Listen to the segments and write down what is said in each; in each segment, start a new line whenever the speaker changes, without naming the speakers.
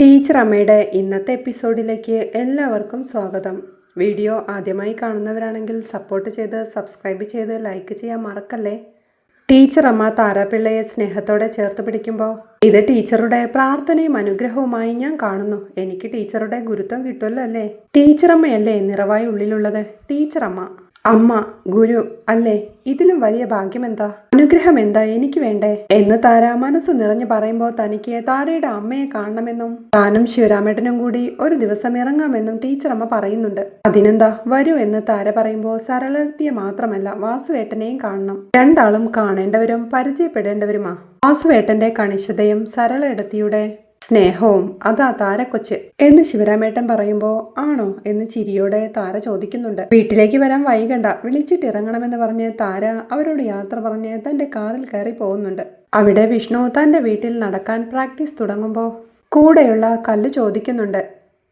Teacher അമ്മയുടെ ഇന്നത്തെ എപ്പിസോഡിലേക്ക് എല്ലാവർക്കും സ്വാഗതം. വീഡിയോ ആദ്യമായി കാണുന്നവരാണെങ്കിൽ സപ്പോർട്ട് ചെയ്ത് സബ്സ്ക്രൈബ് ചെയ്ത് ലൈക്ക് ചെയ്യാൻ മറക്കല്ലേ? ടീച്ചർ അമ്മ താരാപിള്ളയെ സ്നേഹത്തോടെ ചേർത്ത് പിടിക്കുമ്പോൾ ഇത് ടീച്ചറുടെ പ്രാർത്ഥനയും അനുഗ്രഹവുമായി ഞാൻ കാണുന്നു. എനിക്ക് ടീച്ചറുടെ ഗുരുത്വം കിട്ടുമല്ലോ അല്ലേ? ടീച്ചറമ്മയല്ലേ നിറവായി ഉള്ളിലുള്ളത്? ടീച്ചർ അമ്മ ഗുരു അല്ലേ? ഇതിലും വലിയ ഭാഗ്യം എന്താ അനുഗ്രഹം എന്താ എനിക്ക് വേണ്ടേ? എന്ന് താര മനസ്സ് നിറഞ്ഞു പറയുമ്പോൾ തനിക്ക് താരയുടെ അമ്മയെ കാണണമെന്നും താനും ശിവരാമേട്ടനും കൂടി ഒരു ദിവസം ഇറങ്ങാമെന്നും ടീച്ചറമ്മ പറയുന്നുണ്ട്. അതിനെന്താ? വരൂ എന്ന് താര പറയുമ്പോൾ സരളത്തിയെ മാത്രമല്ല വാസുവേട്ടനെയും കാണണം. രണ്ടാളും കാണേണ്ടവരും പരിചയപ്പെടേണ്ടവരുമാ. വാസുവേട്ടന്റെ കണിശതയും സരളയിടത്തിയുടെ സ്നേഹവും അതാ താരക്കൊച്ച് എന്ന് ശിവരാമേട്ടൻ പറയുമ്പോ ആണോ? എന്ന് ചിരിയോടെ താര ചോദിക്കുന്നുണ്ട്. വീട്ടിലേക്ക് വരാൻ വൈകണ്ട. വിളിച്ചിട്ട് ഇറങ്ങണമെന്ന് പറഞ്ഞ് താര അവരോട് യാത്ര പറഞ്ഞ് തന്റെ കാറിൽ കയറി പോകുന്നുണ്ട്. അവിടെ വിഷ്ണു തന്റെ വീട്ടിൽ നടക്കാൻ പ്രാക്ടീസ് തുടങ്ങുമ്പോൾ കൂടെയുള്ള കല്ല് ചോദിക്കുന്നുണ്ട്.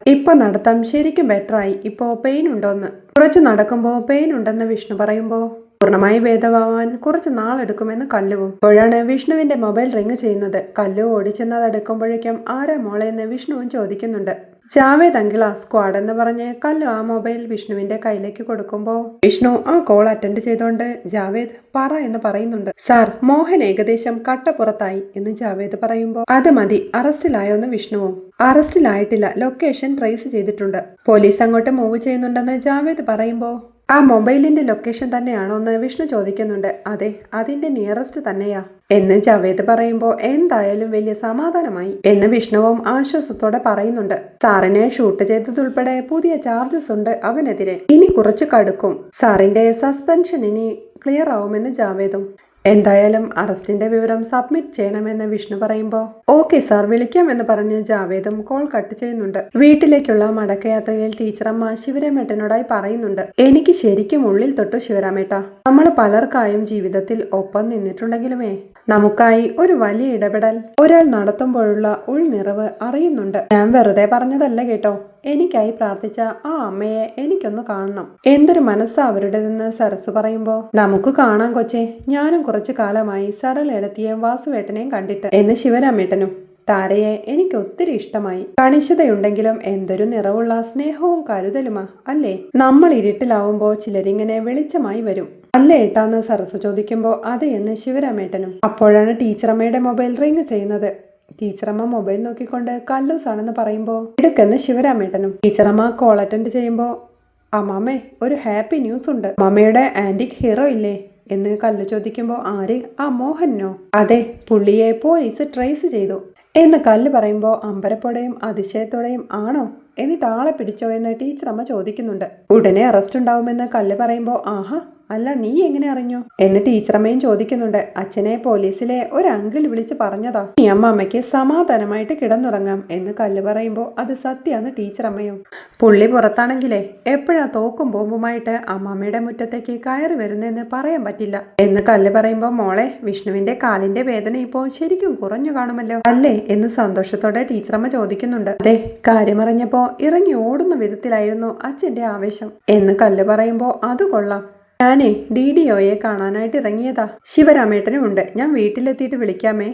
ഇപ്പൊ നടത്താം ശരിക്കും ബെറ്ററായി. ഇപ്പോ പെയിൻ ഉണ്ടോന്ന്? കുറച്ച് നടക്കുമ്പോൾ പെയിൻ ഉണ്ടെന്ന് വിഷ്ണു പറയുമ്പോൾ പൂർണമായി ഭേദമാവാൻ കുറച്ച് നാളെടുക്കുമെന്ന് കല്ലുവും. അപ്പോഴാണ് വിഷ്ണുവിന്റെ മൊബൈൽ റിങ് ചെയ്യുന്നത്. കല്ലു ഓടിച്ചെന്നത് എടുക്കുമ്പോഴേക്കും ആരാ മോളെ എന്ന് വിഷ്ണുവും ചോദിക്കുന്നുണ്ട്. ജാവേദ് അങ്കിള സ്ക്വാഡ് എന്ന് പറഞ്ഞ് കല്ലു ആ മൊബൈൽ വിഷ്ണുവിന്റെ കയ്യിലേക്ക് കൊടുക്കുമ്പോൾ വിഷ്ണു ആ കോൾ അറ്റൻഡ് ചെയ്തോണ്ട് ജാവേദ് പറ എന്ന് പറയുന്നുണ്ട്. സാർ മോഹൻ ഏകദേശം കട്ടപ്പുറത്തായി എന്ന് ജാവേദ് പറയുമ്പോൾ അത് മതി അറസ്റ്റിലായോന്ന് വിഷ്ണുവും. അറസ്റ്റിലായിട്ടില്ല ലൊക്കേഷൻ ട്രേസ് ചെയ്തിട്ടുണ്ട്. പോലീസ് അങ്ങോട്ട് മൂവ് ചെയ്യുന്നുണ്ടെന്ന് ജാവേദ് പറയുമ്പോൾ ആ മൊബൈലിന്റെ ലൊക്കേഷൻ തന്നെയാണോ എന്ന് വിഷ്ണു ചോദിക്കുന്നുണ്ട്. അതെ അതിന്റെ നിയറസ്റ്റ് തന്നെയാ. എന്ന് ജവേദ് പറയുമ്പോൾ എന്തായാലും വലിയ സമാധാനമായി എന്ന് വിഷ്ണുവും ആശ്വാസത്തോടെ പറയുന്നുണ്ട്. സാറിനെ ഷൂട്ട് ചെയ്തതുൾപ്പെടെ പുതിയ ചാർജസ് ഉണ്ട് അവനെതിരെ. ഇനി കുറച്ച് കടുക്കും. സാറിന്റെ സസ്പെൻഷൻ ഇനി ക്ലിയർ ആവുമെന്ന് ജാവേദും. എന്തായാലും അറസ്റ്റിന്റെ വിവരം സബ്മിറ്റ് ചെയ്യണമെന്ന് വിഷ്ണു പറയുമ്പോൾ ഓക്കെ സാർ വിളിക്കാം എന്ന് പറഞ്ഞ് ജാവേദും കോൾ കട്ട് ചെയ്യുന്നുണ്ട്. വീട്ടിലേക്കുള്ള മടക്കയാത്രയിൽ ടീച്ചറമ്മ ശിവരാമേട്ടനോടായി പറയുന്നുണ്ട് എനിക്ക് ശരിക്കും ഉള്ളിൽ തൊട്ടു ശിവരാമേട്ട നമ്മൾ പലർക്കായും ജീവിതത്തിൽ ഒപ്പം നിന്നിട്ടുണ്ടെങ്കിലുമേ നമുക്കായി ഒരു വലിയ ഇടപെടൽ ഒരാൾ നടത്തുമ്പോഴുള്ള ഉൾനിറവ് അറിയുന്നുണ്ട്. ഞാൻ വെറുതെ പറഞ്ഞതല്ല കേട്ടോ. എനിക്കായി പ്രാർത്ഥിച്ച ആ അമ്മയെ എനിക്കൊന്ന് കാണണം. എന്തൊരു മനസ്സാ അവരുടേതെന്ന് സരസ് പറയുമ്പോ. നമുക്ക് കാണാം കൊച്ചെ. ഞാനും കുറച്ചു കാലമായി സരളെടുത്തിയ വാസുവേട്ടനെയും കണ്ടിട്ട്. എന്ന് ശിവരാമേട്ടനും താരയെ എനിക്ക് ഒത്തിരി ഇഷ്ടമായി. കണിശതയുണ്ടെങ്കിലും എന്തൊരു നിറവുള്ള സ്നേഹവും കരുതലുമാ അല്ലേ? നമ്മൾ ഇരുട്ടിലാവുമ്പോ ചിലരിങ്ങനെ വെളിച്ചമായി വരും. അല്ല ഏട്ടാന്ന് സരസു ചോദിക്കുമ്പോൾ അതെ എന്ന് ശിവരാമേട്ടനും. അപ്പോഴാണ് ടീച്ചറമ്മയുടെ മൊബൈൽ റിങ് ചെയ്യുന്നത്. ടീച്ചറമ്മ മൊബൈൽ നോക്കിക്കൊണ്ട് കല്ലൂസാണെന്ന് പറയുമ്പോൾ എടുക്കുന്ന ശിവരാമേട്ടനും. ടീച്ചറമ്മ കോൾ അറ്റൻഡ് ചെയ്യുമ്പോൾ അമ്മാമ്മേ ഒരു ഹാപ്പി ന്യൂസ് ഉണ്ട് മമ്മയുടെ ആന്റിക് ഹീറോ ഇല്ലേ? എന്ന് കല്ലു ചോദിക്കുമ്പോൾ ആര്? ആ മോഹനോ? അതെ പുള്ളിയെ പോലീസ് ട്രേസ് ചെയ്തു. എന്ന് കല്ല് പറയുമ്പോൾ അമ്പരപ്പോടെയും അതിശയത്തോടെയും ആണോ? എന്നിട്ട് ആളെ പിടിച്ചോ? എന്ന് ടീച്ചറമ്മ ചോദിക്കുന്നുണ്ട്. ഉടനെ അറസ്റ്റ് ഉണ്ടാവുമെന്ന് കല്ല് പറയുമ്പോൾ ആഹാ അല്ല നീ എങ്ങനെ അറിഞ്ഞു? എന്ന് ടീച്ചറമ്മയും ചോദിക്കുന്നുണ്ട്. അച്ഛനെ പോലീസിലെ ഒരു അങ്കിൾ വിളിച്ച് പറഞ്ഞതാ. നീ അമ്മമ്മയ്ക്ക് സമാധാനമായിട്ട് കിടന്നുറങ്ങാം എന്ന് കല്ല് പറയുമ്പോൾ അത് സത്യാന്ന് ടീച്ചറമ്മയും. പുള്ളി പുറത്താണെങ്കിലേ എപ്പോഴാ തോക്കും ബോംബുമായിട്ട് അമ്മാമ്മയുടെ മുറ്റത്തേക്ക് കയറി വരുന്നെന്ന് പറയാൻ പറ്റില്ല എന്ന് കല്ല് പറയുമ്പോൾ മോളെ വിഷ്ണുവിന്റെ കാലിന്റെ വേദന ഇപ്പോൾ ശരിക്കും കുറഞ്ഞു കാണുമല്ലോ അല്ലേ? എന്ന് സന്തോഷത്തോടെ ടീച്ചറമ്മ ചോദിക്കുന്നുണ്ട്. അതെ കാര്യമറിഞ്ഞപ്പോ ഇറങ്ങി ഓടുന്ന വിധത്തിലായിരുന്നു അച്ഛന്റെ ആവേശം എന്ന് കല്ല് പറയുമ്പോൾ അത് കൊള്ളാം. ഞാനേ ഡി ഡി ഒയെ കാണാനായിട്ട് ഇറങ്ങിയതാ ശിവരാമേട്ടനും ഉണ്ട് ഞാൻ വീട്ടിലെത്തിയിട്ട് വിളിക്കാമേ.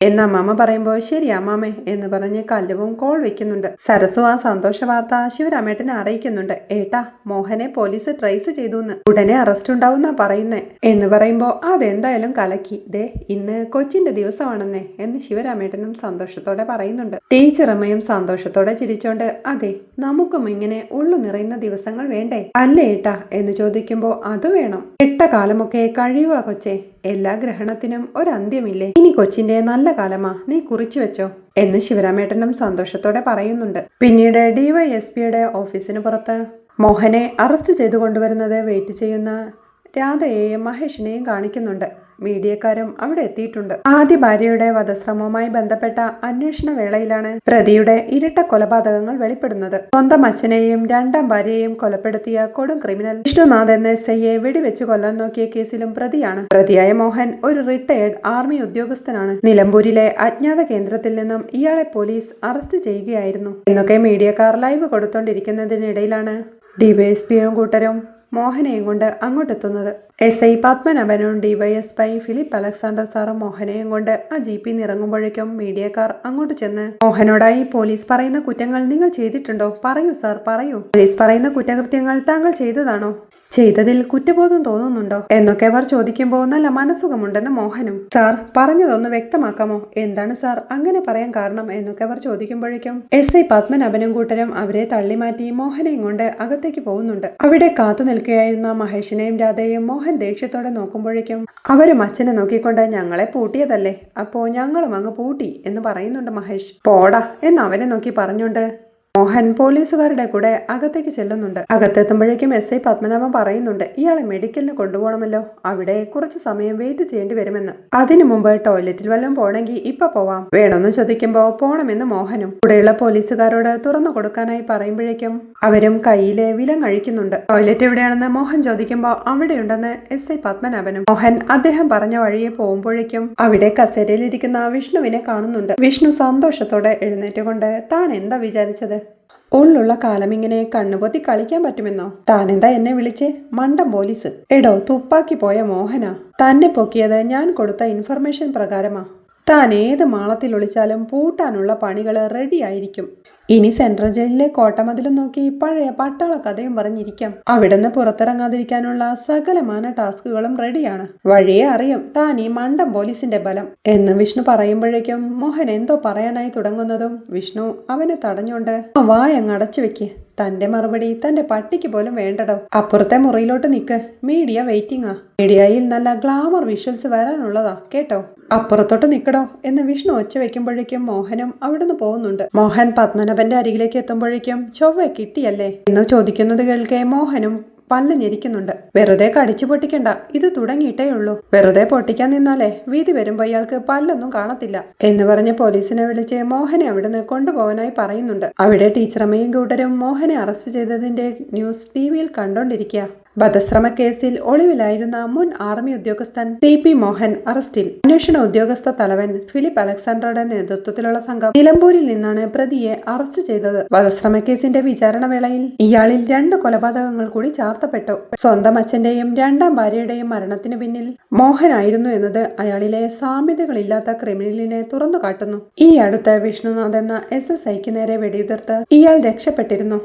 എന്ന് അമ്മാമ്മ പറയുമ്പോൾ ശരി അമ്മാമ്മേ എന്ന് പറഞ്ഞ് കല്ലുവും കോൾ വെക്കുന്നുണ്ട്. സരസു ആ സന്തോഷ വാർത്ത ശിവരാമേട്ടനെ അറിയിക്കുന്നുണ്ട്. ഏട്ടാ മോഹനെ പോലീസ് ട്രേസ് ചെയ്തു എന്ന് ഉടനെ അറസ്റ്റ് ഉണ്ടാവുന്ന പറയുന്നേ എന്ന് പറയുമ്പോൾ അതെന്തായാലും കലക്കി. ദേ ഇന്ന് കൊച്ചിന്റെ ദിവസമാണെന്നേ എന്ന് ശിവരാമേട്ടനും സന്തോഷത്തോടെ പറയുന്നുണ്ട്. ടീച്ചറമ്മയും സന്തോഷത്തോടെ ചിരിച്ചോണ്ട് അതെ നമുക്കും ഇങ്ങനെ ഉള്ളു നിറയുന്ന ദിവസങ്ങൾ വേണ്ടേ? അല്ലേ ഏട്ടാ എന്ന് ചോദിക്കുമ്പോൾ അത് വേണം. എട്ട കാലമൊക്കെ കഴിയുക കൊച്ചേ എല്ലാ ഗ്രഹണത്തിനും ഒരന്ത്യമില്ലേ? ഇനി കൊച്ചിന്റെ നല്ല കാലമാ. നീ കുറിച്ചു വെച്ചോ. എന്ന് ശിവരാമേട്ടനും സന്തോഷത്തോടെ പറയുന്നുണ്ട്. പിന്നീട് ഡിവൈഎസ്പിയുടെ ഓഫീസിന് പുറത്ത് മോഹനെ അറസ്റ്റ് ചെയ്തു കൊണ്ടുവരുന്നത് വെയിറ്റ് ചെയ്യുന്ന രാധയെയും മഹേഷിനെയും കാണിക്കുന്നുണ്ട്. മീഡിയക്കാരും അവിടെ എത്തിയിട്ടുണ്ട്. ആദ്യ ഭാര്യയുടെ വധശ്രമവുമായി ബന്ധപ്പെട്ട അന്വേഷണ വേളയിലാണ് പ്രതിയുടെ ഇരട്ട കൊലപാതകങ്ങൾ വെളിപ്പെടുന്നത്. സ്വന്തം അച്ഛനെയും രണ്ടാം ഭാര്യയെയും കൊലപ്പെടുത്തിയ കൊടും ക്രിമിനൽ വിഷ്ണുനാഥ് എന്ന എസ് ഐയെ വെടിവെച്ച് കൊല്ലാൻ നോക്കിയ കേസിലും പ്രതിയാണ്. പ്രതിയായ മോഹൻ ഒരു റിട്ടയർഡ് ആർമി ഉദ്യോഗസ്ഥനാണ്. നിലമ്പൂരിലെ അജ്ഞാത കേന്ദ്രത്തിൽ നിന്നും ഇയാളെ പോലീസ് അറസ്റ്റ് ചെയ്യുകയായിരുന്നു. എന്നൊക്കെ മീഡിയക്കാർ ലൈവ് കൊടുത്തോണ്ടിരിക്കുന്നതിനിടയിലാണ്. ഡിവൈഎസ്പിയും കൂട്ടരും മോഹനെയും കൊണ്ട് അങ്ങോട്ടെത്തുന്നത്. എസ് ഐ പത്മനാഭനും ഡിവൈഎസ്പൈ ഫിലിപ്പ് അലക്സാണ്ടർ സാറും മോഹനെയും കൊണ്ട് ആ ജീപ്പിൽ നിന്ന് ഇറങ്ങുമ്പോഴേക്കും മീഡിയക്കാർ അങ്ങോട്ട് ചെന്ന് മോഹനോടായി പോലീസ് പറയുന്ന കുറ്റങ്ങൾ നിങ്ങൾ ചെയ്തിട്ടുണ്ടോ? പറയൂ സാർ പറയൂ. പോലീസ് പറയുന്ന കുറ്റകൃത്യങ്ങൾ താങ്കൾ ചെയ്തതാണോ? ചെയ്തതിൽ കുറ്റബോധം തോന്നുന്നുണ്ടോ? എന്നൊക്കെ അവർ ചോദിക്കുമ്പോൾ നല്ല മനസ്സുഖമുണ്ടെന്ന് മോഹനും. സാർ പറഞ്ഞതൊന്ന് വ്യക്തമാക്കാമോ? എന്താണ് സാർ അങ്ങനെ പറയാൻ കാരണം? എന്നൊക്കെ അവർ ചോദിക്കുമ്പോഴേക്കും എസ് ഐ പത്മനാഭനും കൂട്ടരും അവരെ തള്ളിമാറ്റി മോഹനെയും കൊണ്ട് അകത്തേക്ക് പോകുന്നുണ്ട്. അവിടെ കാത്തു നിൽക്കുകയായിരുന്ന മഹേഷിനെയും രാധയെയും മോഹൻ ദേഷ്യത്തോടെ നോക്കുമ്പോഴേക്കും അവരും അച്ഛനെ നോക്കിക്കൊണ്ട് ഞങ്ങളെ പൂട്ടിയതല്ലേ? അപ്പോൾ ഞങ്ങളും അങ്ങ് പൂട്ടി എന്ന് പറയുന്നുണ്ട് മഹേഷ്. പോടാ എന്ന് അവനെ നോക്കി പറഞ്ഞുകൊണ്ട് മോഹൻ പോലീസുകാരുടെ കൂടെ അകത്തേക്ക് ചെല്ലുന്നുണ്ട്. അകത്തെത്തുമ്പോഴേക്കും എസ് ഐ പത്മനാഭൻ പറയുന്നുണ്ട് ഇയാളെ മെഡിക്കലിന് കൊണ്ടുപോകണമല്ലോ. അവിടെ കുറച്ച് സമയം വെയിറ്റ് ചെയ്യേണ്ടി വരുമെന്ന്. അതിനു മുമ്പ് ടോയ്ലറ്റിൽ വല്ലതും പോണെങ്കിൽ ഇപ്പൊ പോവാം. വേണമെന്ന് ചോദിക്കുമ്പോ പോണമെന്ന് മോഹനും കൂടെയുള്ള പോലീസുകാരോട് തുറന്നു കൊടുക്കാനായി പറയുമ്പോഴേക്കും അവരും കയ്യിലെ വിലം കഴിക്കുന്നുണ്ട് ടോയ്ലറ്റ് എവിടെയാണെന്ന് മോഹൻ ചോദിക്കുമ്പോൾ അവിടെയുണ്ടെന്ന് എസ് ഐ പത്മനാഭനും മോഹൻ അദ്ദേഹം പറഞ്ഞ വഴിയെ പോകുമ്പോഴേക്കും അവിടെ കസേരയിലിരിക്കുന്ന വിഷ്ണുവിനെ കാണുന്നുണ്ട്. വിഷ്ണു സന്തോഷത്തോടെ എഴുന്നേറ്റുകൊണ്ട് താൻ എന്താ വിചാരിച്ചത്? ഉള്ളുള്ള കാലം ഇങ്ങനെ കണ്ണുപൊത്തി കളിക്കാൻ പറ്റുമെന്നോ? താനെന്താ എന്നെ വിളിച്ച്? മണ്ടം പോലീസ്. എടോ തുപ്പാക്കി പോയ മോഹന. തന്നെ പൊക്കിയത് ഞാൻ കൊടുത്ത ഇൻഫർമേഷൻ പ്രകാരമാ. താൻ ഏത് മാളത്തിൽ ഒളിച്ചാലും പൂട്ടാനുള്ള പണികൾ റെഡി ആയിരിക്കും. ഇനി സെൻട്രൽ ജയിലിലെ കോട്ടമതിലും നോക്കി പഴയ പട്ടാള കഥയും പറഞ്ഞിരിക്കാം. അവിടുന്ന് പുറത്തിറങ്ങാതിരിക്കാനുള്ള സകലമാന ടാസ്കുകളും റെഡിയാണ് വഴിയെ അറിയും താൻ ഈ മണ്ടം പോലീസിന്റെ ബലം. എന്ന് വിഷ്ണു പറയുമ്പോഴേക്കും മോഹൻ എന്തോ പറയാനായി തുടങ്ങുന്നതും വിഷ്ണു അവനെ തടഞ്ഞുകൊണ്ട് "ആ വായങ്ങ് അടച്ചു വെക്ക്. തന്റെ മറുപടി തന്റെ പട്ടിക്ക് പോലും വേണ്ടടോ. അപ്പുറത്തെ മുറിയിലോട്ട് നിക്ക്. മീഡിയ വെയിറ്റിംഗാ മീഡിയയിൽ നല്ല ഗ്ലാമർ വിഷ്വൽസ് വരാനുള്ളതാ കേട്ടോ. അപ്പുറത്തോട്ട് നിക്കടോ എന്ന് വിഷ്ണു ഒച്ച വെക്കുമ്പോഴേക്കും മോഹനും അവിടുന്ന് പോകുന്നുണ്ട്. മോഹൻ പത്മനാഭന്റെ അരികിലേക്ക് എത്തുമ്പോഴേക്കും ചൊവ്വ കിട്ടിയല്ലേ? എന്ന് ചോദിക്കുന്നത് കേൾക്കെ മോഹനും പല്ല് ഞെരിക്കുന്നുണ്ട് വെറുതെ കടിച്ചു പൊട്ടിക്കണ്ട. ഇത് തുടങ്ങിയിട്ടേ ഉള്ളൂ. വെറുതെ പൊട്ടിക്കാൻ നിന്നാലേ വീതി വരുമ്പോ ഇയാൾക്ക് പല്ലൊന്നും കാണത്തില്ല എന്ന് പറഞ്ഞ് പോലീസിനെ വിളിച്ച് മോഹനെ അവിടുന്ന് കൊണ്ടുപോകാനായി പറയുന്നുണ്ട്. അവിടെ ടീച്ചറമ്മയും കൂട്ടരും മോഹനെ അറസ്റ്റ് ചെയ്തതിന്റെ ന്യൂസ് ടി വിയിൽ കണ്ടോണ്ടിരിക്കുക വധശ്രമ കേസിൽ ഒളിവിലായിരുന്ന മുൻ ആർമി ഉദ്യോഗസ്ഥൻ സി പി മോഹൻ അറസ്റ്റിൽ. അന്വേഷണ ഉദ്യോഗസ്ഥ തലവൻ ഫിലിപ്പ് അലക്സാണ്ടറുടെ നേതൃത്വത്തിലുള്ള സംഘം നിലമ്പൂരിൽ നിന്നാണ് പ്രതിയെ അറസ്റ്റ് ചെയ്തത്. വധശ്രമ കേസിന്റെ വിചാരണ വേളയിൽ ഇയാളിൽ രണ്ട് കൊലപാതകങ്ങൾ കൂടി ചാർത്തപ്പെട്ടു. സ്വന്തം അച്ഛന്റെയും രണ്ടാം ഭാര്യയുടെയും മരണത്തിന് പിന്നിൽ മോഹനായിരുന്നു എന്നത് അയാളിലെ സാമ്യതകളില്ലാത്ത ക്രിമിനലിനെ തുറന്നു കാട്ടുന്നു ഈ അടുത്ത് വിഷ്ണുനാഥ് എന്ന എസ് എസ് ഐക്ക് നേരെ വെടിയുതിർത്ത് ഇയാൾ രക്ഷപ്പെട്ടിരുന്നു.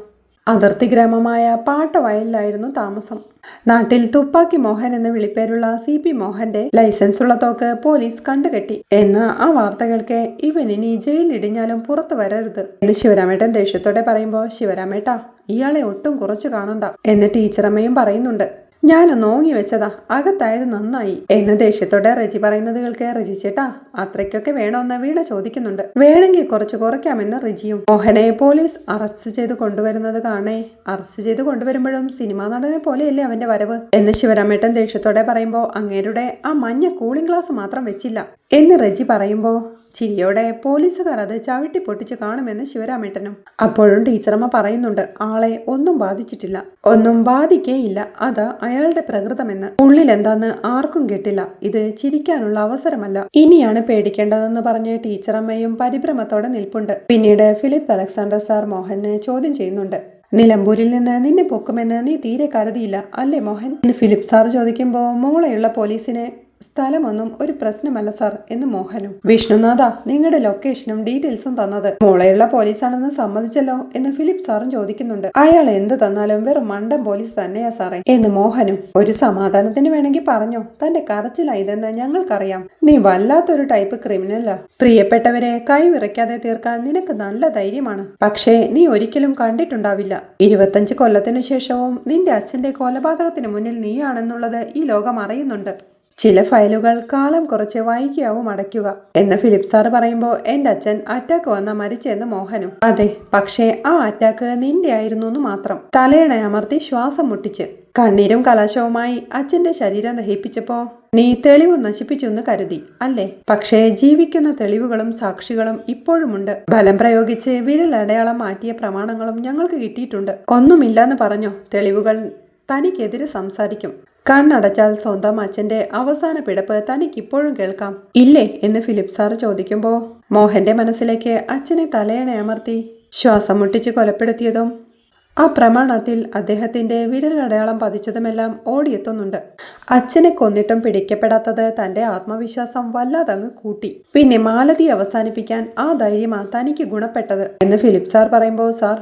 അതിർത്തി ഗ്രാമമായ പാട്ടവയലിലായിരുന്നു താമസം. നാട്ടിൽ തുപ്പാക്കി മോഹൻ എന്ന വിളിപ്പേരുള്ള സി പി മോഹന്റെ ലൈസൻസ് ഉള്ള തോക്ക് പോലീസ് കണ്ടുകെട്ടി. എന്ന ആ വാർത്തകൾക്ക് ഇവൻ ഇനി ജയിലിടിഞ്ഞാലും പുറത്തു വരരുത്. എന്ന് ശിവരാമേട്ടൻ ദേഷ്യത്തോടെ പറയുമ്പോൾ ശിവരാമേട്ടാ ഇയാളെ ഒട്ടും കുറച്ചു കാണണ്ട എന്ന് ടീച്ചറമ്മയും പറയുന്നുണ്ട്. ഞാനൊന്ന് നോങ്ങി വെച്ചതാ. അകത്തായത് നന്നായി. എന്ന ദേഷ്യത്തോടെ റെജി പറയുന്നത് കേൾക്കെ റെജി ചേട്ടാ. അത്രയ്ക്കൊക്കെ വേണമെന്ന് വീണ ചോദിക്കുന്നുണ്ട്. വേണമെങ്കിൽ കുറച്ച് കുറയ്ക്കാമെന്ന് റിജിയും. മോഹനെ പോലീസ് അറസ്റ്റ് ചെയ്ത് കൊണ്ടുവരുന്നത് കാണേ. അറസ്റ്റ് ചെയ്ത് കൊണ്ടുവരുമ്പോഴും സിനിമാ നടനെ പോലെയല്ലേ അവന്റെ വരവ്? എന്ന് ശിവരാമേട്ടൻ ദേഷ്യത്തോടെ പറയുമ്പോൾ അങ്ങേരുടെ ആ മഞ്ഞ കൂളിംഗ് ഗ്ലാസ് മാത്രം വെച്ചില്ല. എന്ന് റെജി പറയുമ്പോൾ ചിരിയോടെ പോലീസുകാർ അത് ചവിട്ടി പൊട്ടിച്ച് കാണുമെന്ന് ശിവരാമേട്ടനും. അപ്പോഴും ടീച്ചറമ്മ പറയുന്നുണ്ട് ആളെ ഒന്നും ബാധിച്ചിട്ടില്ല. ഒന്നും ബാധിക്കേയില്ല. അത് അയാളുടെ പ്രകൃതമെന്ന്. ഉള്ളിൽ എന്താന്ന് ആർക്കും കേട്ടില്ല. ഇത് ചിരിക്കാനുള്ള അവസരമല്ല. ഇനിയാണ് പേടിക്കേണ്ടതെന്ന് പറഞ്ഞ് ടീച്ചറമ്മയും പരിഭ്രമത്തോടെ നിൽപ്പുണ്ട്. പിന്നീട് ഫിലിപ്പ് അലക്സാണ്ടർ സാർ മോഹനെ ചോദ്യം ചെയ്യുന്നുണ്ട് നിലമ്പൂരിൽ നിന്ന് നിന്നെ പൊക്കുമെന്ന് നീ തീരെ കരുതിയില്ല അല്ലേ മോഹൻ? എന്ന് ഫിലിപ്പ് സാർ ചോദിക്കുമ്പോൾ മോളെയുള്ള പോലീസിന് സ്ഥലമൊന്നും ഒരു പ്രശ്നമല്ല സാർ എന്ന് മോഹനും. വിഷ്ണുനാഥ നിങ്ങളുടെ ലൊക്കേഷനും ഡീറ്റെയിൽസും തന്നത്. മോളെയുള്ള പോലീസാണെന്ന് സമ്മതിച്ചല്ലോ എന്ന് ഫിലിപ്പ് സാറും ചോദിക്കുന്നുണ്ട്. അയാൾ എന്ത് തന്നാലും വെറും മണ്ടം പോലീസ് തന്നെയാ സാറേ എന്ന് മോഹനും ഒരു സമാധാനത്തിന് വേണമെങ്കിൽ പറഞ്ഞോ. തന്റെ കരച്ചിലായതെന്ന് ഞങ്ങൾക്കറിയാം. നീ വല്ലാത്തൊരു ടൈപ്പ് ക്രിമിനലാ. പ്രിയപ്പെട്ടവരെ കൈവിറയ്ക്കാതെ തീർക്കാൻ നിനക്ക് നല്ല ധൈര്യമാണ്. പക്ഷേ നീ ഒരിക്കലും കണ്ടിട്ടുണ്ടാവില്ല. ഇരുപത്തഞ്ച് കൊല്ലത്തിനു ശേഷവും നിന്റെ അച്ഛന്റെ കൊലപാതകത്തിന് മുന്നിൽ നീയാണെന്നുള്ളത് ഈ ലോകം അറിയുന്നുണ്ട്. ചില ഫയലുകൾ കാലം കുറച്ച് വൈകിയാവും അടയ്ക്കുക എന്ന് ഫിലിപ്പ് സാർ പറയുമ്പോൾ എന്റെ അച്ഛൻ അറ്റാക്ക് വന്ന മരിച്ചെന്ന് മോഹനും. അതെ പക്ഷേ ആ അറ്റാക്ക് നിന്റെ ആയിരുന്നു എന്ന് മാത്രം. തലയണ അമർത്തി ശ്വാസം മുട്ടിച്ച്. കണ്ണീരും കലാശവുമായി അച്ഛന്റെ ശരീരം ദഹിപ്പിച്ചപ്പോ നീ തെളിവ് നശിപ്പിച്ചു എന്ന് കരുതി അല്ലേ? പക്ഷേ ജീവിക്കുന്ന തെളിവുകളും സാക്ഷികളും ഇപ്പോഴുമുണ്ട്. ബലം പ്രയോഗിച്ച് വിരലടയാളം മാറ്റിയ പ്രമാണങ്ങളും ഞങ്ങൾക്ക് കിട്ടിയിട്ടുണ്ട്. ഒന്നുമില്ലെന്ന് പറഞ്ഞോ തെളിവുകൾ തനിക്കെതിരെ സംസാരിക്കും. കണ്ണടച്ചാൽ സ്വന്തം അച്ഛന്റെ അവസാന പിടപ്പ് തനിക്കിപ്പോഴും കേൾക്കാം. ഇല്ലേ? എന്ന് ഫിലിപ്പ് സാർ ചോദിക്കുമ്പോൾ മോഹന്റെ മനസ്സിലേക്ക് അച്ഛനെ തലയണ അമർത്തി ശ്വാസം മുട്ടിച്ച് കൊലപ്പെടുത്തിയതും ആ പ്രമാണത്തിൽ അദ്ദേഹത്തിന്റെ വിരലടയാളം പതിച്ചതുമെല്ലാം ഓടിയെത്തുന്നുണ്ട്. അച്ഛനെ കൊന്നിട്ടും പിടിക്കപ്പെടാത്തത് തന്റെ ആത്മവിശ്വാസം വല്ലാതങ്ങ് കൂട്ടി. പിന്നെ മാലതി അവസാനിപ്പിക്കാൻ ആ ധൈര്യമാ തനിക്ക് ഗുണപ്പെട്ടത് എന്ന് ഫിലിപ്പ് സാർ പറയുമ്പോൾ സാർ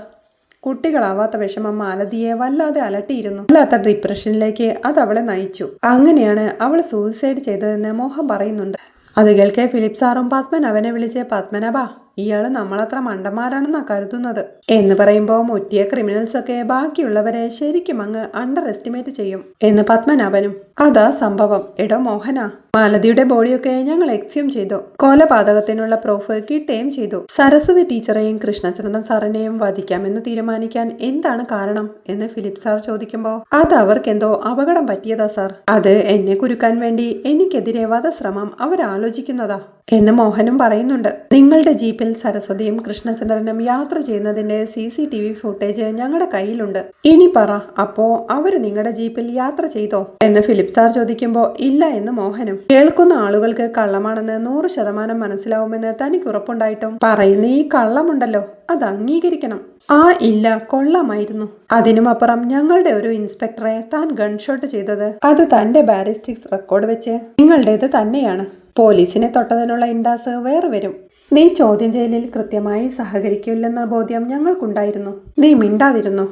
കുട്ടികളാവാത്ത വിഷമം മാലതിയെ വല്ലാതെ അലട്ടിയിരുന്നു. അല്ലാത്ത ഡിപ്രഷനിലേക്ക് അത് അവളെ നയിച്ചു. അങ്ങനെയാണ് അവൾ സൂയിസൈഡ് ചെയ്തതെന്ന് മോഹൻ പറയുന്നുണ്ട്. അത് കേൾക്കെ ഫിലിപ്പ് സാറും പത്മനാഭനെ വിളിച്ച് പത്മനാഭ. ഇയാൾ നമ്മളത്ര മണ്ടന്മാരാണെന്നാ കരുതുന്നത്. എന്ന് പറയുമ്പോൾ മുറ്റിയ ക്രിമിനൽസ് ഒക്കെ ബാക്കിയുള്ളവരെ ശരിക്കും അങ്ങ് അണ്ടർ എസ്റ്റിമേറ്റ് ചെയ്യും. എന്ന് പത്മനാഭനും അതാ സംഭവം. എടോ മോഹന. മാലതിയുടെ ബോഡിയൊക്കെ ഞങ്ങൾ എക്സ്യൂം ചെയ്തു. കൊലപാതകത്തിനുള്ള പ്രൂഫ് കിട്ടുകയും ചെയ്തു. സരസ്വതി ടീച്ചറെയും കൃഷ്ണചന്ദ്രൻ സാറിനെയും വധിക്കാമെന്ന് തീരുമാനിക്കാൻ എന്താണ് കാരണം? എന്ന് ഫിലിപ്പ് സാർ ചോദിക്കുമ്പോൾ അത് അവർക്കെന്തോ അപകടം പറ്റിയതാ സാർ. അത് എന്നെ കുരുക്കാൻ വേണ്ടി എനിക്കെതിരെ വധശ്രമം അവരാലോചിക്കുന്നതാ. എന്ന് മോഹനും പറയുന്നുണ്ട്. നിങ്ങളുടെ ജീപ്പിൽ സരസ്വതിയും കൃഷ്ണചന്ദ്രനും യാത്ര ചെയ്യുന്നതിന്റെ C C T V footage ഞങ്ങളുടെ കയ്യിലുണ്ട്. ഇനി പറ അപ്പോ അവർ നിങ്ങളുടെ ജീപ്പിൽ യാത്ര ചെയ്തോ? എന്ന് ഫിലിപ്പ് സാർ ചോദിക്കുമ്പോൾ ഇല്ല എന്ന് മോഹനും. കേൾക്കുന്ന ആളുകൾക്ക് കള്ളമാണെന്ന് നൂറ് ശതമാനം മനസ്സിലാവുമെന്ന് തനിക്ക് ഉറപ്പുണ്ടായിട്ടും പറയുന്ന ഈ കള്ളമുണ്ടല്ലോ അത് അംഗീകരിക്കണം. ആ ഇല്ല കൊള്ളമായിരുന്നു. അതിനുമപ്പുറം ഞങ്ങളുടെ ഒരു ഇൻസ്പെക്ടറെ താൻ ഗൺഷോട്ട് ചെയ്തത്. അത് തന്റെ ബാരിസ്റ്റിക്സ് റെക്കോർഡ് വെച്ച് നിങ്ങളുടേത് തന്നെയാണ്. പോലീസിനെ തൊട്ടതിനുള്ള ഇൻഡാസ് വേറെ വരും. നീ ചോദ്യം ചെയ്യലിൽ കൃത്യമായി സഹകരിക്കില്ലെന്ന ബോധ്യം ഞങ്ങൾക്കുണ്ടായിരുന്നു. നീ മിണ്ടാതിരുന്നു.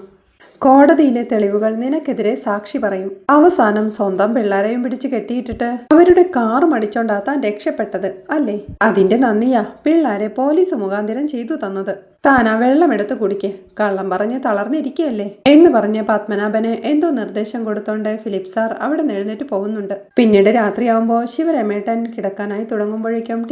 കോടതിയിലെ തെളിവുകൾ നിനക്കെതിരെ സാക്ഷി പറയും. അവസാനം സ്വന്തം പിള്ളേരെയും പിടിച്ച് കെട്ടിയിട്ടിട്ട് അവരുടെ കാർ മടിച്ചോണ്ടാ താൻ രക്ഷപ്പെട്ടത് അല്ലേ? അതിന്റെ നന്ദിയാ പിള്ളേരെ പോലീസ് മുഖാന്തിരം ചെയ്തു തന്നത്. താനാ വെള്ളമെടുത്ത് കുടിക്ക്. കള്ളം പറഞ്ഞ് തളർന്നിരിക്കുകയല്ലേ എന്ന് പറഞ്ഞ് പത്മനാഭന് എന്തോ നിർദ്ദേശം കൊടുത്തോണ്ട് ഫിലിപ്പ് സാർ അവിടെ എഴുന്നേറ്റ് പോകുന്നുണ്ട്. പിന്നീട് രാത്രിയാവുമ്പോൾ ശിവരമേട്ടൻ കിടക്കാനായി തുടങ്ങുമ്പോഴേക്കും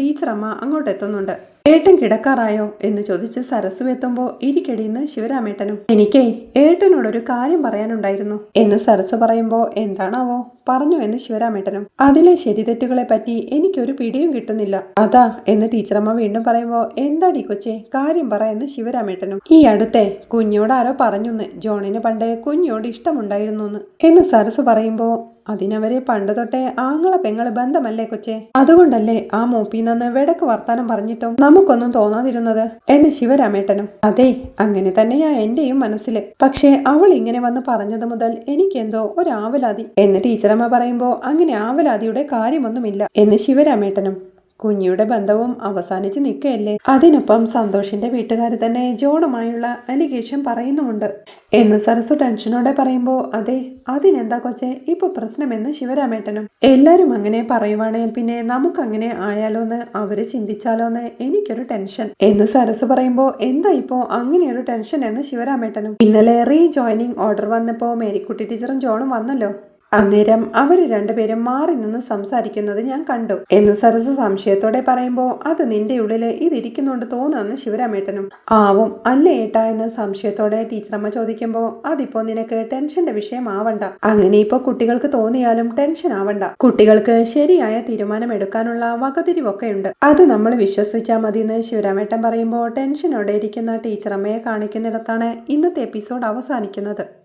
അങ്ങോട്ട് എത്തുന്നുണ്ട്. ഏട്ടൻ കിടക്കാറായോ? എന്ന് ചോദിച്ച് സരസു എത്തുമ്പോൾ ഇരിക്കടിന്ന് ശിവരാമേട്ടനും. എനിക്കേ ഏട്ടനോടൊരു കാര്യം പറയാനുണ്ടായിരുന്നു. എന്ന് സരസു പറയുമ്പോൾ എന്താണാവോ? പറഞ്ഞു എന്ന് ശിവരാമേട്ടനും. അതിലെ ശരിതെറ്റുകളെ പറ്റി എനിക്കൊരു പിടിയും കിട്ടുന്നില്ല. അതാ എന്ന് ടീച്ചറമ്മ വീണ്ടും പറയുമ്പോൾ എന്താടി കൊച്ചേ കാര്യം പറ എന്ന് ശിവരാമേട്ടനും. ഈ അടുത്തെ കുഞ്ഞോട് ആരോ പറഞ്ഞുന്ന്. ജോണിന് പണ്ട് കുഞ്ഞോട് ഇഷ്ടമുണ്ടായിരുന്നു എന്ന് സരസ് പറയുമ്പോൾ അതിനവരെ പണ്ട് തൊട്ടേ ആങ്ങളെ പെങ്ങൾ ബന്ധമല്ലേ കൊച്ചെ? അതുകൊണ്ടല്ലേ ആ മൂപ്പി നിന്ന് വെടക്ക് വർത്താനം പറഞ്ഞിട്ടും നമുക്കൊന്നും തോന്നാതിരുന്നത്? എന്ന് ശിവരാമേട്ടനും. അതെ അങ്ങനെ തന്നെയാ എന്റെയും മനസ്സിൽ. പക്ഷേ അവൾ ഇങ്ങനെ വന്ന് പറഞ്ഞത് മുതൽ എനിക്കെന്തോ ഒരു ആവലാതി എന്ന് ടീച്ചറമ്മ പറയുമ്പോ അങ്ങനെ ആവലാതിയുടെ കാര്യമൊന്നുമില്ല. എന്ന് ശിവരാമേട്ടനും കുഞ്ഞിയുടെ ബന്ധവും അവസാനിച്ച് നിൽക്കുകയല്ലേ? അതിനൊപ്പം സന്തോഷിന്റെ വീട്ടുകാർ തന്നെ ജോണുമായുള്ള അലിഗേഷൻ പറയുന്നുമുണ്ട്. എന്ന് സരസു ടെൻഷനോടെ പറയുമ്പോൾ അതെ അതിനെന്താ കൊച്ചെ? ഇപ്പൊ പ്രശ്നമെന്ന് ശിവരാമേട്ടനും. എല്ലാരും അങ്ങനെ പറയുവാണെങ്കിൽ പിന്നെ നമുക്ക് അങ്ങനെ ആയാലോന്ന് അവർ ചിന്തിച്ചാലോന്ന് എനിക്കൊരു ടെൻഷൻ. എന്ന് സരസ് പറയുമ്പോൾ എന്താ ഇപ്പോ അങ്ങനെ ഒരു ടെൻഷൻ എന്ന് ശിവരാമേട്ടനും? ഇന്നലെ റീ ജോയിനിങ് ഓർഡർ വന്നപ്പോ മേരിക്കുട്ടി ടീച്ചറും ജോണും വന്നല്ലോ. അന്നേരം അവർ രണ്ടുപേരും മാറി നിന്ന് സംസാരിക്കുന്നത് ഞാൻ കണ്ടു. എന്ന് സരസ സംശയത്തോടെ പറയുമ്പോൾ അത് നിന്റെ ഉള്ളിൽ ഇതിരിക്കുന്നുണ്ട് തോന്നുന്നു ശിവരാമേട്ടനും. ആവും അല്ലേ ഏട്ടാ? എന്ന് സംശയത്തോടെ ടീച്ചറമ്മ ചോദിക്കുമ്പോൾ അതിപ്പോ നിനക്ക് ടെൻഷന്റെ വിഷയമാവണ്ട. അങ്ങനെ ഇപ്പോ കുട്ടികൾക്ക് തോന്നിയാലും ടെൻഷൻ ആവണ്ട. കുട്ടികൾക്ക് ശരിയായ തീരുമാനം എടുക്കാനുള്ള വകതിരിവൊക്കെ ഉണ്ട്. അത് നമ്മൾ വിശ്വസിച്ചാൽ മതി എന്ന് ശിവരാമേട്ടൻ പറയുമ്പോൾ ടെൻഷനോടെ ഇരിക്കുന്ന ടീച്ചറമ്മയെ കാണിക്കുന്നിടത്താണ് ഇന്നത്തെ എപ്പിസോഡ് അവസാനിക്കുന്നത്.